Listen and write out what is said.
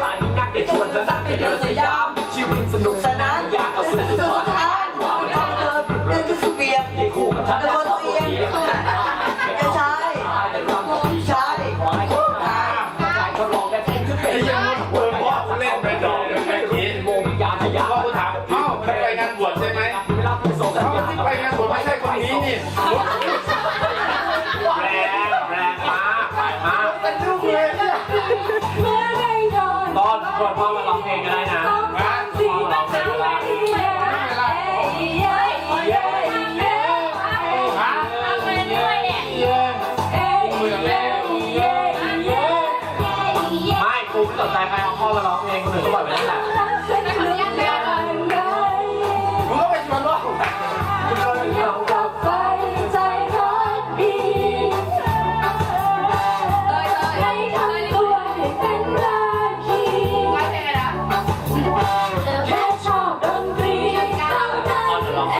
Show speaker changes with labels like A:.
A: หลานนักเด็กชวนสนักไปเดินสยามชีวิตสนุกสนานอยากเอาสุดสุดท้ายความรัก
B: เดินคือสุเบียง
A: ที่คู่กับฉัน
B: ตะโกนตัวเองไม่ใช่
A: แต่รำกับพี่ชายขอให้คนตายใจก็ลองแต่เพลงขึ้นเป็น
C: ไอ้ยังมึงเปิดพ่อกูเล่นไปดอกเลยไอ้ยิน
A: โมวิญญาณทะยาน
C: พ่อกูถามเอ้าไปงานบวชใช่ไหม
A: เวลาผู้ทรงสัญ
C: เอ้า
A: ญา
C: ที่ไปงานบวชไม่ใช่คนนี้นี่
A: ตอนก่อนพ่อมาร้องเพลงก็ได้นะพ่อมาร้องเพลงก็ได้ไม่กูไม่สนใจใครเอาพ่อมาร้องเพลงคนอื่นก็ปล่อยไปนั่นแหละ